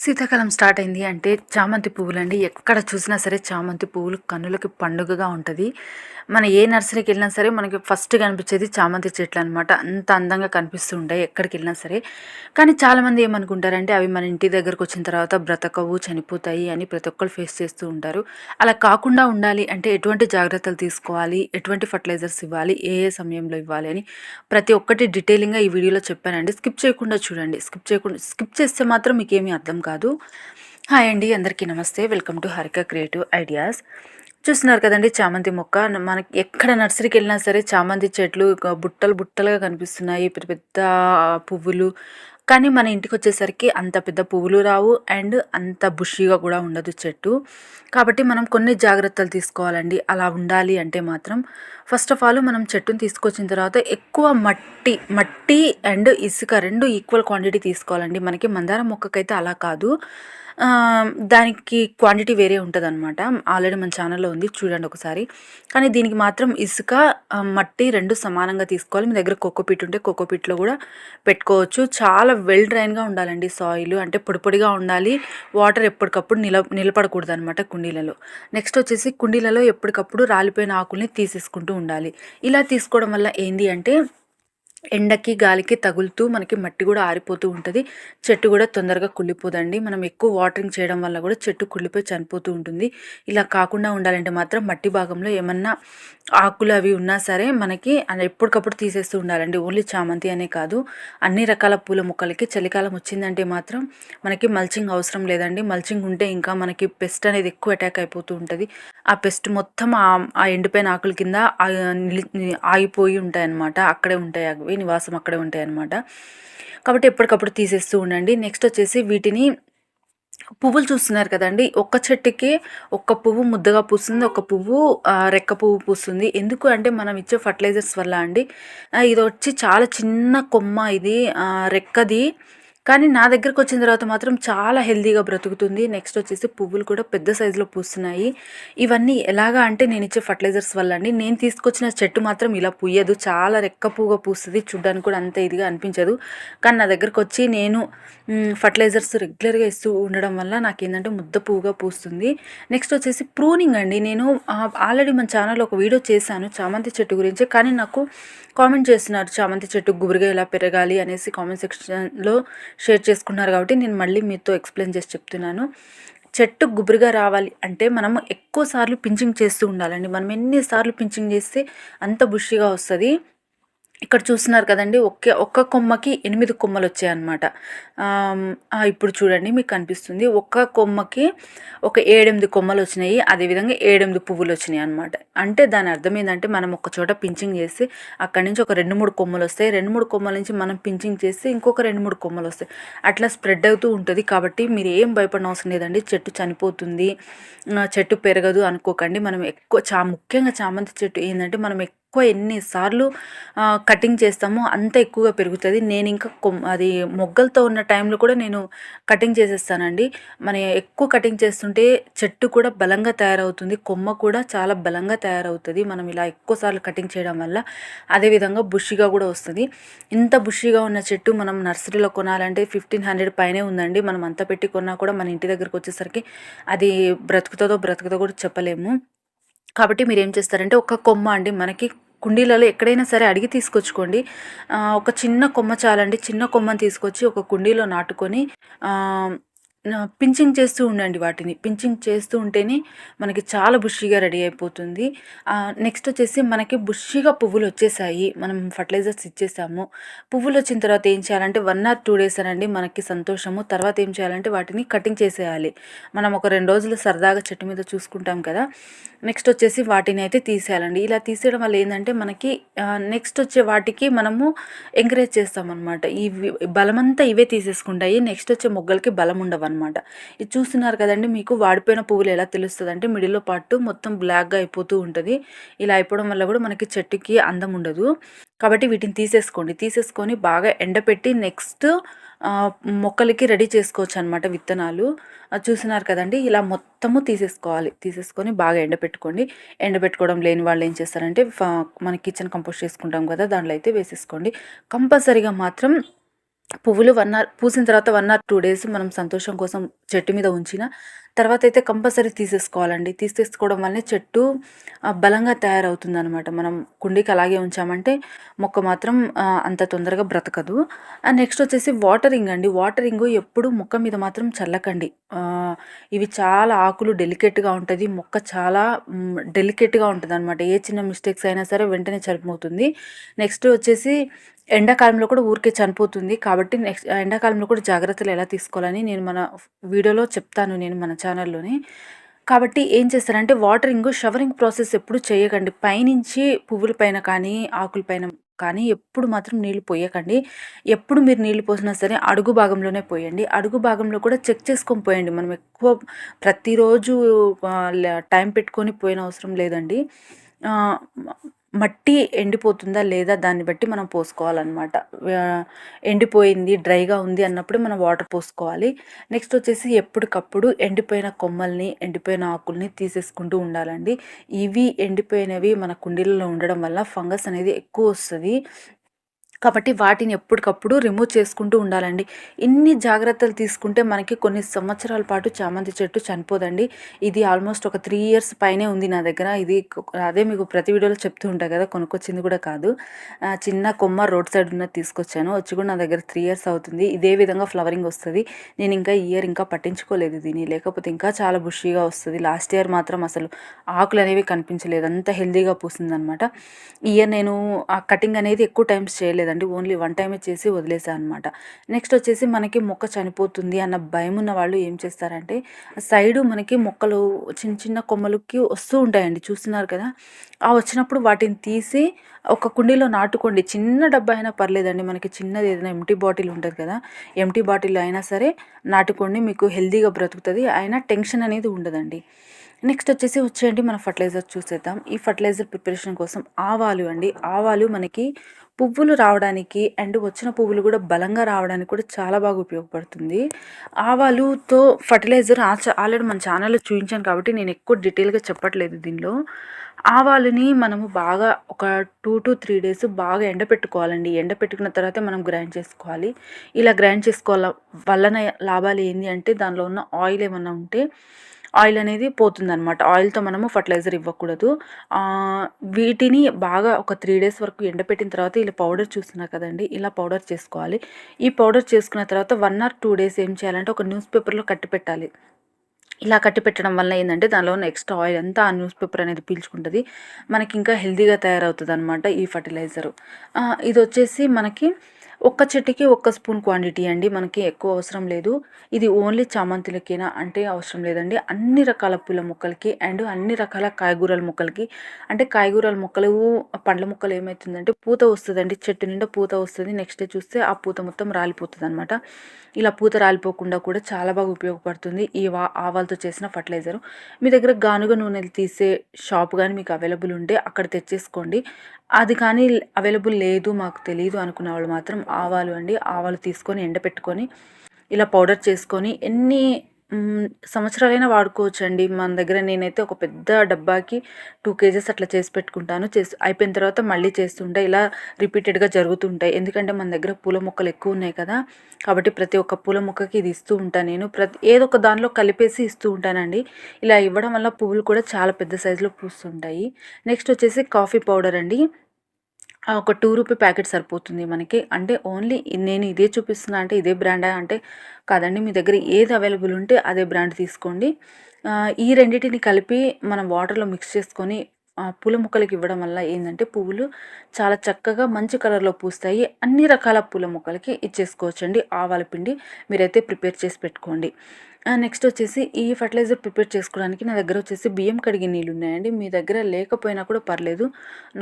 శీతాకాలం స్టార్ట్ అయింది అంటే చామంతి పువ్వులు అండి ఎక్కడ చూసినా సరే చామంతి పువ్వులు కన్నులకి పండుగగా ఉంటుంది. మన ఏ నర్సరీకి వెళ్ళినా సరే మనకి ఫస్ట్ కనిపించేది చామంతి చెట్లు అనమాట అంత అందంగా కనిపిస్తూ ఉంటాయి ఎక్కడికి వెళ్ళినా సరే. కానీ చాలామంది ఏమనుకుంటారంటే అవి మన ఇంటి దగ్గరకు వచ్చిన తర్వాత బ్రతకవు చనిపోతాయి అని ప్రతి ఒక్కరు ఫేస్ చేస్తూ ఉంటారు. అలా కాకుండా ఉండాలి అంటే ఎటువంటి జాగ్రత్తలు తీసుకోవాలి ఎటువంటి ఫర్టిలైజర్స్ ఇవ్వాలి ఏ ఏ సమయంలో ఇవ్వాలి అని ప్రతి ఒక్కటి డీటెయిలింగ్గా ఈ వీడియోలో చెప్పానండి. స్కిప్ చేయకుండా చూడండి. స్కిప్ చేయకుండా స్కిప్ చేస్తే మాత్రం మీకు ఏమీ అర్థం కాదు. హాయ్ అండి అందరికీ నమస్తే. Welcome to Harika creative ideas. చూస్తున్నారు కదండి చామంతి మొక్క. మనకి ఎక్కడ నర్సరీకి వెళ్ళినా సరే చామంతి చెట్లు బుట్టలు బుట్టలుగా కనిపిస్తున్నాయి. పెద్ద పెద్ద పువ్వులు కానీ మన ఇంటికి వచ్చేసరికి అంత పెద్ద పువ్వులు రావు అండ్ అంత బుషీగా కూడా ఉండదు చెట్టు. కాబట్టి మనం కొన్ని జాగ్రత్తలు తీసుకోవాలండి. అలా ఉండాలి అంటే మాత్రం ఫస్ట్ ఆఫ్ ఆల్ మనం చెట్టుని తీసుకొచ్చిన తర్వాత ఎక్కువ మట్టి మట్టి అండ్ ఇసుక రెండు ఈక్వల్ క్వాంటిటీ తీసుకోవాలండి. మనకి మందారం మొక్కకైతే అలా కాదు. దానికి క్వాంటిటీ వేరే ఉంటుందన్నమాట. ఆల్రెడీ మన ఛానల్లో ఉంది చూడండి ఒకసారి. కానీ దీనికి మాత్రం ఇసుక మట్టి రెండు సమానంగా తీసుకోవాలి. మీ దగ్గర కోకోపీట్ ఉంటే కోకోపీట్లో కూడా పెట్టుకోవచ్చు. చాలా వెల్ డ్రైన్గా ఉండాలండి సాయిల్ అంటే పొడిపొడిగా ఉండాలి. వాటర్ ఎప్పటికప్పుడు నిల నిలబడకూడదు అనమాట కుండీలలో. నెక్స్ట్ వచ్చేసి కుండీలలో ఎప్పటికప్పుడు రాలిపోయిన ఆకుల్ని తీసేసుకుంటూ ఉండాలి. ఇలా తీసుకోవడం వల్ల ఏంటి అంటే ఎండకి గాలికి తగులుతూ మనకి మట్టి కూడా ఆరిపోతూ ఉంటుంది. చెట్టు కూడా తొందరగా కుళ్ళిపోదండి. మనం ఎక్కువ వాటరింగ్ చేయడం వల్ల కూడా చెట్టు కుళ్ళిపోయి చనిపోతూ ఉంటుంది. ఇలా కాకుండా ఉండాలంటే మాత్రం మట్టి భాగంలో ఏమన్నా ఆకులు అవి ఉన్నా సరే మనకి ఎప్పటికప్పుడు తీసేస్తూ ఉండాలండి. ఓన్లీ చామంతి అనే కాదు. అన్ని రకాల పూల మొక్కలకి చలికాలం వచ్చిందంటే మాత్రం మనకి మల్చింగ్ అవసరం లేదండి. మల్చింగ్ ఉంటే ఇంకా మనకి పెస్ట్ అనేది ఎక్కువ అటాక్ అయిపోతూ ఉంటుంది. ఆ పెస్ట్ మొత్తం ఆ ఎండిపోయిన ఆకుల కింద ఆగిపోయి ఉంటాయి అన్నమాట అక్కడే ఉంటాయి అవి. నివాసం అక్కడే ఉంటాయి అన్నమాట కాబట్టి ఎప్పటికప్పుడు తీసేస్తూ ఉండండి. నెక్స్ట్ వచ్చేసి వీటిని పువ్వులు చూస్తున్నారు కదండి. ఒక్క చెట్టుకి ఒక్క పువ్వు ముద్దగా పూస్తుంది ఒక పువ్వు రెక్క పువ్వు పూస్తుంది. ఎందుకు అంటే మనం ఇచ్చే ఫర్టిలైజర్స్ వల్ల అండి. ఇది వచ్చి చాలా చిన్న కొమ్మ ఇది. రెక్కది కానీ నా దగ్గరకు వచ్చిన తర్వాత మాత్రం చాలా హెల్తీగా బ్రతుకుతుంది. నెక్స్ట్ వచ్చేసి పువ్వులు కూడా పెద్ద సైజులో పూస్తున్నాయి. ఇవన్నీ ఎలాగా అంటే నేను ఇచ్చే ఫర్టిలైజర్స్ వల్ల అండి. నేను తీసుకొచ్చిన చెట్టు మాత్రం ఇలా పూయదు. చాలా రెక్క పువ్వుగా పూస్తుంది. చూడ్డానికి కూడా అంత ఇదిగా అనిపించదు. కానీ నా దగ్గరకు వచ్చి నేను ఫర్టిలైజర్స్ రెగ్యులర్గా ఇస్తూ ఉండడం వల్ల నాకు ఏంటంటే ముద్ద పువ్వుగా పూస్తుంది. నెక్స్ట్ వచ్చేసి ప్రూనింగ్ అండి. నేను ఆల్రెడీ మన ఛానల్లో ఒక వీడియో చేశాను చామంతి చెట్టు గురించి. కానీ నాకు కామెంట్ చేస్తున్నారు చామంతి చెట్టు గుబురుగా ఎలా పెరగాలి? అనేసి కామెంట్ సెక్షన్లో షేర్ చేసుకున్నారు కాబట్టి నేను మళ్ళీ మీతో ఎక్స్ప్లెయిన్ చేసి చెప్తున్నాను. చెట్టు గుబురుగా రావాలి అంటే మనం ఎక్కువ సార్లు పించింగ్ చేస్తూ ఉండాలండి. మనం ఎన్నిసార్లు పించింగ్ చేస్తే అంత బుషిగా వస్తుంది. ఇక్కడ చూస్తున్నారు కదండి ఒకే ఒక్క కొమ్మకి ఎనిమిది కొమ్మలు వచ్చాయన్నమాట ఇప్పుడు చూడండి మీకు కనిపిస్తుంది. ఒక్క కొమ్మకి ఒక ఏడెనిమిది కొమ్మలు వచ్చినాయి అదేవిధంగా ఏడెనిమిది పువ్వులు వచ్చినాయి అనమాట అంటే దాని అర్థం ఏంటంటే మనం ఒక చోట పించింగ్ చేసి అక్కడి నుంచి ఒక రెండు మూడు కొమ్మలు వస్తాయి రెండు మూడు కొమ్మల నుంచి మనం పించింగ్ చేస్తే ఇంకొక రెండు మూడు కొమ్మలు వస్తాయి అట్లా స్ప్రెడ్ అవుతూ ఉంటుంది కాబట్టి మీరు ఏం భయపడిన అవసరం లేదండి. చెట్టు చనిపోతుంది చెట్టు పెరగదు అనుకోకండి. మనం ఎక్కువ చా ముఖ్యంగా చామంతి చెట్టు ఏంటంటే మనం ఎక్కువ ఎన్నిసార్లు కటింగ్ చేస్తామో అంత ఎక్కువగా పెరుగుతుంది. నేను ఇంకా అది మొగ్గలతో ఉన్న టైంలో కూడా నేను కటింగ్ చేసేస్తానండి. మన ఎక్కువ కటింగ్ చేస్తుంటే చెట్టు కూడా బలంగా తయారవుతుంది. కొమ్మ కూడా చాలా బలంగా తయారవుతుంది. మనం ఇలా ఎక్కువసార్లు కటింగ్ చేయడం వల్ల అదేవిధంగా బుషిగా కూడా వస్తుంది. ఇంత బుషిగా ఉన్న చెట్టు మనం నర్సరీలో కొనాలంటే ఫిఫ్టీన్ హండ్రెడ్ పైనే ఉందండి. మనం అంత పెట్టి కొన్నా కూడా మన ఇంటి దగ్గరకు వచ్చేసరికి అది బ్రతుకుతుందో బ్రతుకుతో కూడా చెప్పలేము. కాబట్టి మీరు ఏం చేస్తారంటే ఒక కొమ్మ అండి మనకి కుండీలలో ఎక్కడైనా సరే అడిగి తీసుకొచ్చుకోండి. ఒక చిన్న కొమ్మ చాలండి చిన్న కొమ్మని తీసుకొచ్చి ఒక కుండీలో నాటుకొని పించింగ్ చేస్తూ ఉండండి వాటిని. పించింగ్ చేస్తూ ఉంటేనే మనకి చాలా బుషిగా రెడీ అయిపోతుంది. నెక్స్ట్ వచ్చేసి మనకి బుషిగా పువ్వులు వచ్చేసాయి. మనం ఫర్టిలైజర్స్ ఇచ్చేసాము. పువ్వులు వచ్చిన తర్వాత ఏం చేయాలంటే వన్ ఆర్ టూ డేస్ అనండి మనకి సంతోషము. తర్వాత ఏం చేయాలంటే వాటిని కటింగ్ చేసేయాలి. మనం ఒక రెండు రోజులు సరదాగా చెట్టు మీద చూసుకుంటాం కదా. నెక్స్ట్ వచ్చేసి వాటిని అయితే తీసేయాలండి. ఇలా తీసేయడం వల్ల ఏంటంటే మనకి నెక్స్ట్ వచ్చే వాటికి మనము ఎంకరేజ్ చేస్తాం అనమాట ఈ బలమంతా ఇవే తీసేసుకుంటాయి. నెక్స్ట్ వచ్చే మొగ్గలకి బలం ఉండవు అనమాట ఇది చూస్తున్నారు కదండి మీకు వాడిపోయిన పువ్వులు ఎలా తెలుస్తుంది అంటే మిడిల్లో పాటు మొత్తం బ్లాక్గా అయిపోతూ ఉంటుంది. ఇలా అయిపోవడం వల్ల కూడా మనకి చెట్టుకి అందం ఉండదు. కాబట్టి వీటిని తీసేసుకోండి. తీసేసుకొని బాగా ఎండపెట్టి నెక్స్ట్ మొక్కలకి రెడీ చేసుకోవచ్చు అనమాట విత్తనాలు. చూసినారు కదండి ఇలా మొత్తము తీసేసుకోవాలి. తీసేసుకొని బాగా ఎండపెట్టుకోండి. ఎండబెట్టుకోవడం లేని వాళ్ళు ఏం చేస్తారంటే మన కిచెన్ కంపోస్ట్ చేసుకుంటాం కదా దాంట్లో అయితే వేసేసుకోండి. కంపల్సరీగా మాత్రం పువ్వులు వన్ ఆర్ పూసిన తర్వాత వన్ ఆర్ టూ డేస్ మనం సంతోషం కోసం చెట్టు మీద ఉంచిన. తర్వాత అయితే కంపల్సరీ తీసేసుకోవాలండి. తీసేసుకోవడం వల్లనే చెట్టు బలంగా తయారవుతుంది అనమాట మనం కుండీకి అలాగే ఉంచామంటే మొక్క మాత్రం అంత తొందరగా బ్రతకదు. నెక్స్ట్ వచ్చేసి వాటరింగ్ అండి. వాటరింగ్ ఎప్పుడు మొక్క మీద మాత్రం చల్లకండి. ఇవి చాలా ఆకులు డెలికేట్గా ఉంటుంది. మొక్క చాలా డెలికేట్గా ఉంటుంది అనమాట ఏ చిన్న మిస్టేక్స్ అయినా సరే వెంటనే చనిపోతుంది. నెక్స్ట్ వచ్చేసి ఎండాకాలంలో కూడా ఊరికే చనిపోతుంది. కాబట్టి నెక్స్ట్ ఎండాకాలంలో కూడా జాగ్రత్తలు ఎలా తీసుకోవాలని నేను మన వీడియోలో చెప్తాను నేను మన ఛానల్లోని. కాబట్టి ఏం చేస్తారంటే వాటరింగ్ షవరింగ్ ప్రాసెస్ ఎప్పుడు చేయకండి. పైనుంచి పువ్వుల పైన కానీ ఆకుల పైన కానీ ఎప్పుడు మాత్రం నీళ్ళు పోయకండి. ఎప్పుడు మీరు నీళ్ళు పోసినా సరే అడుగు భాగంలోనే పోయండి. అడుగు భాగంలో కూడా చెక్ చేసుకొని పోయండి. మనం ఎక్కువ ప్రతిరోజు టైం పెట్టుకొని పోయిన అవసరం లేదండి. మట్టి ఎండిపోతుందా లేదా దాన్ని బట్టి మనం పోసుకోవాలన్నమాట. ఎండిపోయింది డ్రైగా ఉంది అన్నప్పుడు మనం వాటర్ పోసుకోవాలి. నెక్స్ట్ వచ్చేసి ఎప్పటికప్పుడు ఎండిపోయిన కొమ్మల్ని ఎండిపోయిన ఆకుల్ని తీసేసుకుంటూ ఉండాలండి. ఇవి ఎండిపోయినవి మన కుండీలలో ఉండడం వల్ల ఫంగస్ అనేది ఎక్కువ వస్తుంది. కాబట్టి వాటిని ఎప్పటికప్పుడు రిమూవ్ చేసుకుంటూ ఉండాలండి. ఇన్ని జాగ్రత్తలు తీసుకుంటే మనకి కొన్ని సంవత్సరాల పాటు చామంతి చెట్టు చనిపోదండి. ఇది ఆల్మోస్ట్ ఒక త్రీ ఇయర్స్ పైనే ఉంది నా దగ్గర. ఇది అదే మీకు ప్రతి వీడియోలో చెప్తూ ఉంటాయి కదా కొనుక్కొచ్చింది కూడా కాదు. చిన్న కొమ్మ రోడ్ సైడ్ ఉన్నది తీసుకొచ్చాను. వచ్చి కూడా నా దగ్గర త్రీ ఇయర్స్ అవుతుంది. ఇదే విధంగా ఫ్లవరింగ్ వస్తుంది. నేను ఇంకా ఇయర్ ఇంకా పట్టించుకోలేదు దీన్ని. లేకపోతే ఇంకా చాలా బుషీగా వస్తుంది. లాస్ట్ ఇయర్ మాత్రం అసలు ఆకులు అనేవి కనిపించలేదు. అంత హెల్దీగా పూసింది అనమాట ఇయర్ నేను ఆ కటింగ్ అనేది ఎక్కువ టైమ్స్ చేయలేదు. లేదండి. ఓన్లీ వన్ టైమే చేసి వదిలేసాను అనమాట నెక్స్ట్ వచ్చేసి మనకి మొక్క చనిపోతుంది అన్న భయం ఉన్న వాళ్ళు ఏం చేస్తారంటే సైడు మనకి మొక్కలు చిన్న చిన్న కొమ్మలకి వస్తూ ఉంటాయండి. చూస్తున్నారు కదా? ఆ వచ్చినప్పుడు వాటిని తీసి ఒక కుండీలో నాటుకోండి. చిన్న డబ్బా అయినా పర్లేదండి. మనకి చిన్నది ఏదైనా ఎంటీ బాటిల్ ఉంటుంది కదా? ఎంటీ బాటిల్ అయినా సరే నాటుకోండి. మీకు హెల్తీగా బ్రతుకుతుంది. అయినా టెన్షన్ అనేది ఉండదండి. నెక్స్ట్ వచ్చేసి వచ్చేయండి మన ఫర్టిలైజర్ చూసేద్దాం. ఈ ఫర్టిలైజర్ ప్రిపరేషన్ కోసం ఆవాలు అండి. ఆవాలు మనకి పువ్వులు రావడానికి అండ్ వచ్చిన పువ్వులు కూడా బలంగా రావడానికి కూడా చాలా బాగా ఉపయోగపడుతుంది. ఆవాలుతో ఫర్టిలైజర్ ఆల్రెడీ మన ఛానల్లో చూపించాను కాబట్టి నేను ఎక్కువ డీటెయిల్గా చెప్పట్లేదు దీనిలో. ఆవాలని మనము బాగా ఒక టూ టు త్రీ డేస్ బాగా ఎండపెట్టుకోవాలండి. ఎండపెట్టుకున్న తర్వాత మనం గ్రైండ్ చేసుకోవాలి. ఇలా గ్రైండ్ చేసుకోవాల వలన లాభాలు ఏంటి అంటే దానిలో ఉన్న ఆయిల్ ఏమన్నా ఉంటే ఆయిల్ అనేది పోతుందనమాట ఆయిల్తో మనము ఫర్టిలైజర్ ఇవ్వకూడదు. వీటిని బాగా ఒక త్రీ డేస్ వరకు ఎండపెట్టిన తర్వాత ఇలా పౌడర్ చూస్తున్నా కదండి ఇలా పౌడర్ చేసుకోవాలి. ఈ పౌడర్ చేసుకున్న తర్వాత వన్ ఆర్ టూ డేస్ ఏం చేయాలంటే ఒక న్యూస్ పేపర్లో కట్టి పెట్టాలి. ఇలా కట్టి పెట్టడం వల్ల ఏంటంటే దానిలో ఉన్న ఎక్స్ట్రా ఆయిల్ అంతా ఆ న్యూస్ పేపర్ అనేది పీల్చుకుంటుంది. మనకి ఇంకా హెల్తీగా తయారవుతుంది అనమాట ఈ ఫర్టిలైజరు. ఇది వచ్చేసి మనకి ఒక్క చెట్టుకి ఒక్క స్పూన్ క్వాంటిటీ అండి మనకి ఎక్కువ అవసరం లేదు. ఇది ఓన్లీ చామంతులకేనా? అంటే అవసరం లేదండి. అన్ని రకాల పూల మొక్కలకి అండ్ అన్ని రకాల కాయగూరల మొక్కలకి. అంటే కాయగూరల మొక్కలు పండ్ల మొక్కలు ఏమవుతుందంటే పూత వస్తుందండి. చెట్టు నిండా పూత వస్తుంది. నెక్స్ట్ డే చూస్తే ఆ పూత మొత్తం రాలిపోతుంది అనమాట ఇలా పూత రాలిపోకుండా కూడా చాలా బాగా ఉపయోగపడుతుంది ఈ వా ఆవాలతో చేసిన ఫర్టిలైజర్. మీ దగ్గర గానుగ నూనెలు తీసే షాప్ కానీ మీకు అవైలబుల్ ఉంటే అక్కడ తెచ్చేసుకోండి. అది కానీ అవైలబుల్ లేదు మాకు తెలియదు అనుకున్న వాళ్ళు మాత్రం ఆవాలు అండి. ఆవాలు తీసుకొని ఎండపెట్టుకొని ఇలా పౌడర్ చేసుకొని ఎన్ని సంవత్సరాలైనా వాడుకోవచ్చు అండి మన దగ్గర నేనైతే ఒక పెద్ద డబ్బాకి టూ కేజెస్ అట్లా చేసి పెట్టుకుంటాను. చేసి అయిపోయిన తర్వాత మళ్ళీ చేస్తుంటే ఇలా రిపీటెడ్గా జరుగుతుంటాయి. ఎందుకంటే మన దగ్గర పూల మొక్కలు ఎక్కువ ఉన్నాయి కదా. కాబట్టి ప్రతి ఒక్క పూల మొక్కకి ఇది ఇస్తూ ఉంటాను నేను. ప్రతి ఏదో ఒక దానిలో కలిపేసి ఇస్తూ ఉంటానండి. ఇలా ఇవ్వడం వల్ల పువ్వులు కూడా చాలా పెద్ద సైజులో పూస్తుంటాయి. నెక్స్ట్ వచ్చేసి కాఫీ పౌడర్ అండి. ఒక టూ రూపీ ప్యాకెట్ సరిపోతుంది మనకి. అంటే ఓన్లీ నేను ఇదే చూపిస్తున్నా అంటే ఇదే బ్రాండా అంటే కాదండి మీ దగ్గర ఏది అవైలబుల్ ఉంటే అదే బ్రాండ్ తీసుకోండి. ఈ రెండింటిని కలిపి మనం వాటర్లో మిక్స్ చేసుకొని పూల మొక్కలకి ఇవ్వడం వల్ల ఏంటంటే పువ్వులు చాలా చక్కగా మంచి కలర్లో పూస్తాయి. అన్ని రకాల పూల మొక్కలకి ఇచ్చేసుకోవచ్చండి. ఆవాల పిండి మీరైతే ప్రిపేర్ చేసి పెట్టుకోండి. నెక్స్ట్ వచ్చేసి ఈ ఫర్టిలైజర్ ప్రిపేర్ చేసుకోవడానికి నా దగ్గర వచ్చేసి బియ్యం కడిగే నీళ్ళు ఉన్నాయండి. మీ దగ్గర లేకపోయినా కూడా పర్లేదు.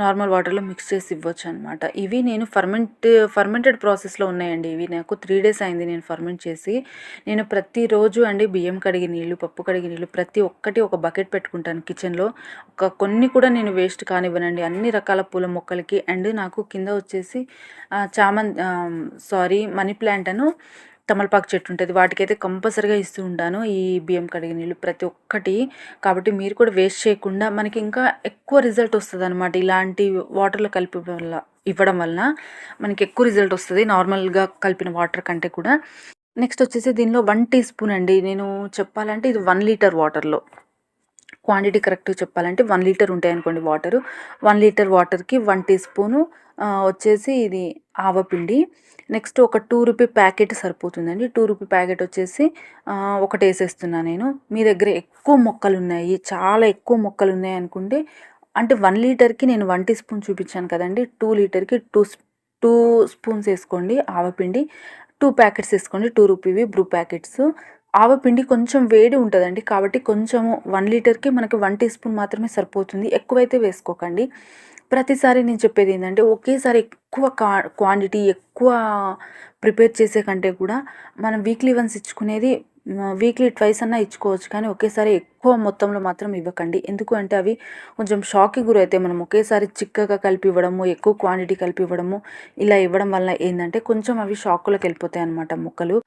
నార్మల్ వాటర్లో మిక్స్ చేసి ఇవ్వచ్చు అనమాట ఇవి నేను ఫర్మెంట్ ఫర్మెంటెడ్ ప్రాసెస్లో ఉన్నాయండి ఇవి. నాకు త్రీ డేస్ అయింది నేను ఫర్మెంట్ చేసి. నేను ప్రతిరోజు అండి బియ్యం కడిగి నీళ్ళు పప్పు కడిగి నీళ్ళు ప్రతి ఒక్కటి ఒక బకెట్ పెట్టుకుంటాను కిచెన్లో ఒక కొన్ని కూడా నేను వేస్ట్ కానివ్వనండి. అన్ని రకాల పూల మొక్కలకి. అండ్ నాకు కింద వచ్చేసి చామన్ సారీ మనీ ప్లాంట్ అను తమలపాకు చెట్టు ఉంటుంది. వాటికైతే కంపల్సరిగా ఇస్తూ ఉంటాను ఈ బియ్యం కడిగి నీళ్ళు ప్రతి ఒక్కటి. కాబట్టి మీరు కూడా వేస్ట్ చేయకుండా మనకి ఇంకా ఎక్కువ రిజల్ట్ వస్తుంది అనమాట ఇలాంటి వాటర్లో కలిపి వల్ల ఇవ్వడం వలన మనకి ఎక్కువ రిజల్ట్ వస్తుంది. నార్మల్గా కలిపిన వాటర్ కంటే కూడా. నెక్స్ట్ వచ్చేసి దీనిలో వన్ టీ స్పూన్ అండి. నేను చెప్పాలంటే ఇది వన్ లీటర్ వాటర్లో. క్వాంటిటీ కరెక్ట్గా చెప్పాలంటే వన్ లీటర్ ఉంటాయి అనుకోండి వాటరు. వన్ లీటర్ వాటర్కి వన్ టీ స్పూను వచ్చేసి ఇది ఆవపిండి. నెక్స్ట్ ఒక టూ రూపీ ప్యాకెట్ సరిపోతుందండి. టూ రూపీ ప్యాకెట్ వచ్చేసి ఒకటి వేసేస్తున్నాను నేను. మీ దగ్గర ఎక్కువ మొక్కలు ఉన్నాయి చాలా ఎక్కువ మొక్కలు ఉన్నాయి అనుకుంటే అంటే వన్ లీటర్కి నేను వన్ టీ స్పూన్ చూపించాను కదండి. టూ లీటర్కి టూ టూ స్పూన్స్ వేసుకోండి ఆవపిండి. టూ ప్యాకెట్స్ వేసుకోండి టూ రూపీవి బ్రూ ప్యాకెట్స్. ఆవపిండి కొంచెం వేడి ఉంటుందండి కాబట్టి కొంచెము వన్ లీటర్కి మనకి వన్ టీ స్పూన్ మాత్రమే సరిపోతుంది. ఎక్కువైతే వేసుకోకండి. ప్రతిసారి నేను చెప్పేది ఏంటంటే ఒకేసారి ఎక్కువ కా క్వాంటిటీ ఎక్కువ ప్రిపేర్ చేసే కంటే కూడా మనం వీక్లీ వన్స్ ఇచ్చుకునేది వీక్లీ ట్వైస్ అన్నా ఇచ్చుకోవచ్చు. కానీ ఒకేసారి ఎక్కువ మొత్తంలో మాత్రం ఇవ్వకండి. ఎందుకు అంటే అవి కొంచెం షాక్కి గురైతే మనం ఒకేసారి చిక్కగా కలిపి ఇవ్వడము ఎక్కువ క్వాంటిటీ కలిపి ఇవ్వడము ఇలా ఇవ్వడం వల్ల ఏంటంటే కొంచెం అవి షాక్లోకి వెళ్ళిపోతాయి అనమాట మొక్కలు.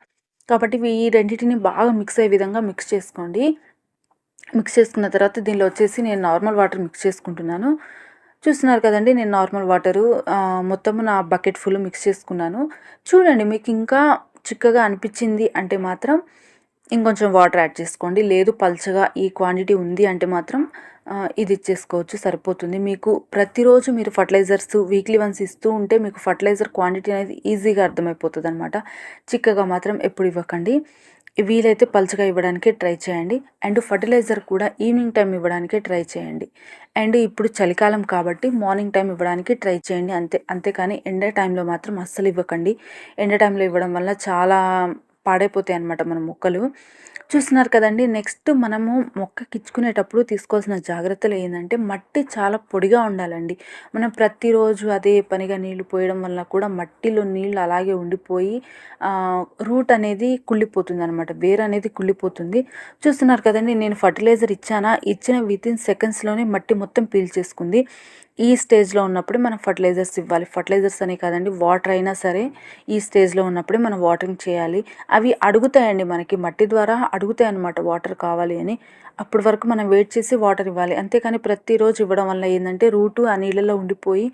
కాబట్టి ఈ రెండింటిని బాగా మిక్స్ అయ్యే విధంగా మిక్స్ చేసుకోండి. మిక్స్ చేసుకున్న తర్వాత దీనిలో వచ్చేసి నేను నార్మల్ వాటర్ మిక్స్ చేసుకుంటున్నాను. చూస్తున్నారు కదండి నేను నార్మల్ వాటరు మొత్తము నా బకెట్ ఫుల్ మిక్స్ చేసుకున్నాను. చూడండి మీకు ఇంకా చిక్కగా అనిపించింది అంటే మాత్రం ఇంకొంచెం వాటర్ యాడ్ చేసుకోండి. లేదు పల్చగా ఈ క్వాంటిటీ ఉంది అంటే మాత్రం ఇది ఇచ్చేసుకోవచ్చు సరిపోతుంది. మీకు ప్రతిరోజు మీరు ఫర్టిలైజర్స్ వీక్లీ వన్స్ ఇస్తూ ఉంటే మీకు ఫర్టిలైజర్ క్వాంటిటీ అనేది ఈజీగా అర్థమైపోతుంది అనమాట చిక్కగా మాత్రం ఎప్పుడు ఇవ్వకండి. వీలైతే పలుచగా ఇవ్వడానికి ట్రై చేయండి. అండ్ ఫర్టిలైజర్ కూడా ఈవినింగ్ టైం ఇవ్వడానికి ట్రై చేయండి. అండ్ ఇప్పుడు చలికాలం కాబట్టి మార్నింగ్ టైం ఇవ్వడానికి ట్రై చేయండి. అంతే అంతేకాని ఎండ టైంలో మాత్రం అస్సలు ఇవ్వకండి. ఎండ టైంలో ఇవ్వడం వల్ల చాలా పాడైపోతాయి అనమాట మన మొక్కలు. చూస్తున్నారు కదండి నెక్స్ట్ మనము మొక్కకి ఇచ్చుకునేటప్పుడు తీసుకోవాల్సిన జాగ్రత్తలు ఏంటంటే మట్టి చాలా పొడిగా ఉండాలండి. మనం ప్రతిరోజు అదే పనిగా నీళ్ళు పోయడం వల్ల కూడా మట్టిలో నీళ్ళు అలాగే ఉండిపోయి రూట్ అనేది కుళ్ళిపోతుంది అనమాట వేర్ అనేది కుళ్ళిపోతుంది. చూస్తున్నారు కదండి నేను ఫర్టిలైజర్ ఇచ్చానా? ఇచ్చిన విత్ ఇన్ సెకండ్స్లోనే మట్టి మొత్తం పీల్చేసుకుంది. ఈ స్టేజ్లో ఉన్నప్పుడు మనం ఫర్టిలైజర్స్ ఇవ్వాలి. ఫర్టిలైజర్స్ అనే కాదండి వాటర్ అయినా సరే ఈ స్టేజ్లో ఉన్నప్పుడే మనం వాటరింగ్ చేయాలి. అవి అడుగుతాయండి మనకి మట్టి ద్వారా అడుగుతాయి అనమాట వాటర్ కావాలి అని. అప్పటి వరకు మనం వెయిట్ చేసి వాటర్ ఇవ్వాలి. అంతేకాని ప్రతిరోజు ఇవ్వడం వల్ల ఏంటంటే రూటు ఆ నీళ్ళలో ఉండిపోయి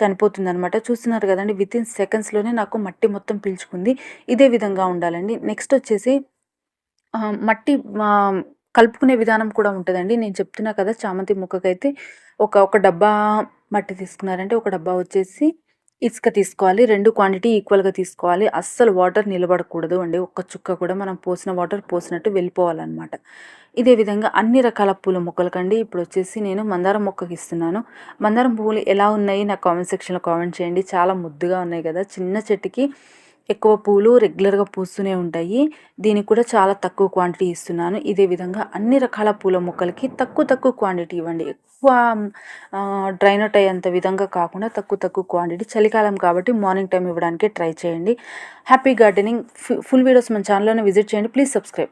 చనిపోతుంది అనమాట చూస్తున్నారు కదండి విత్ ఇన్ సెకండ్స్లోనే నాకు మట్టి మొత్తం పీల్చుకుంది. ఇదే విధంగా ఉండాలండి. నెక్స్ట్ వచ్చేసి మట్టి కలుపుకునే విధానం కూడా ఉంటుందండి. నేను చెప్తున్నా కదా చామంతి మొక్కకైతే ఒక ఒక డబ్బా మట్టి తీసుకున్నారంటే ఒక డబ్బా వచ్చేసి ఇసుక తీసుకోవాలి. రెండు క్వాంటిటీ ఈక్వల్గా తీసుకోవాలి. అస్సలు వాటర్ నిలబడకూడదు అండి. ఒక్క చుక్క కూడా మనం పోసిన వాటర్ పోసినట్టు వెళ్ళిపోవాలన్నమాట. ఇదే విధంగా అన్ని రకాల పూల మొక్కలకండి. ఇప్పుడు వచ్చేసి నేను మందారం మొక్కకి ఇస్తున్నాను. మందారం పువ్వులు ఎలా ఉన్నాయి? నా కామెంట్ సెక్షన్లో కామెంట్ చేయండి. చాలా ముద్దుగా ఉన్నాయి కదా. చిన్న చెట్టుకి ఎక్కువ పూలు రెగ్యులర్గా పూస్తూనే ఉంటాయి. దీనికి కూడా చాలా తక్కువ క్వాంటిటీ ఇస్తున్నాను. ఇదే విధంగా అన్ని రకాల పూల మొక్కలకి తక్కువ తక్కువ క్వాంటిటీ ఇవ్వండి. ఎక్కువ డ్రైనట్ అయ్యేంత విధంగా కాకుండా తక్కువ తక్కువ క్వాంటిటీ చలికాలం కాబట్టి మార్నింగ్ టైం ఇవ్వడానికి ట్రై చేయండి. Happy gardening. ఫుల్ వీడియోస్ మన ఛానల్లోనే విజిట్ చేయండి. Please subscribe.